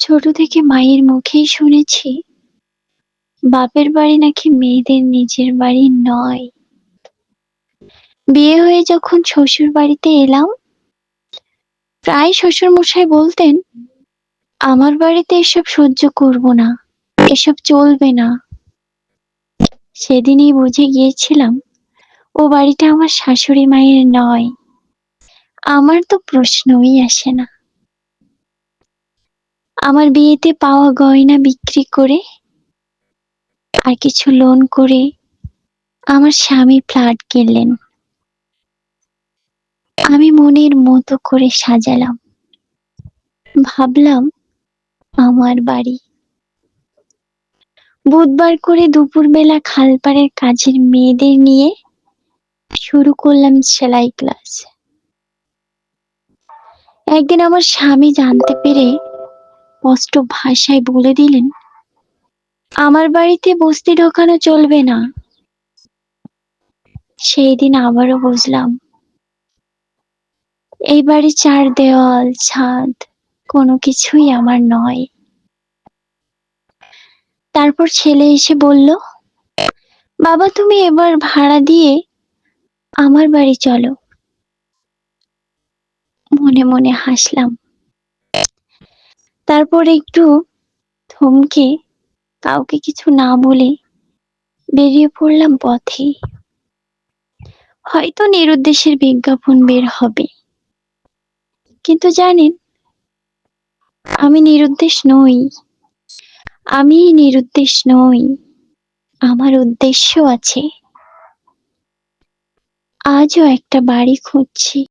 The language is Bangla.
ছোট থেকে মায়ের মুখেই শুনেছি, বাপের বাড়ি নাকি মেয়েদের নিজের বাড়ি নয়। বিয়ে হয়ে যখন শ্বশুর বাড়িতে এলাম, প্রায় শ্বশুর মশাই বলতেন, আমার বাড়িতে এসব সহ্য করব না, এসব চলবে না। সেদিনই বুঝে গিয়েছিলাম, ও বাড়িটা আমার শাশুড়ি মায়ের নয়, আমার তো প্রশ্নই আসে না। আমার বিয়েতে পাওয়া গয়না বিক্রি করে আর কিছু লোন করে আমার স্বামী ফ্ল্যাট কিনলেন। আমি মনের মতো করে সাজালাম। ভাবলাম আমার বাড়ি। বুধবার করে দুপুরবেলা খালপাড়ের কাজের মেয়েদের নিয়ে শুরু করলাম সেলাই ক্লাস একদিন আমার স্বামী জানতে পেরে স্পষ্ট ভাষায় বলে দিলেন, আমার বাড়িতে বস্তি ঢোকানো চলবে না। সেই দিন আবারও বুঝলাম, এই বাড়ির চার দেওয়াল, ছাদ কোনো কিছুই আমার নয়। তারপর ছেলে এসে বলল, বাবা, তুমি এবার ভাড়া দিয়ে আমার বাড়ি চলো। মনে মনে হাসলাম। তারপর একটু থমকে কাউকে কিছু না বলে বেরিয়ে পড়লাম পথে। হয়তো নিরুদ্দেশের বিজ্ঞাপন বের হবে। কিন্তু জানেন, আমি নিরুদ্দেশ নই। আমি নিরুদ্দেশ নই। আমার উদ্দেশ্য আছে। আজও একটা বাড়ি খুঁজছি।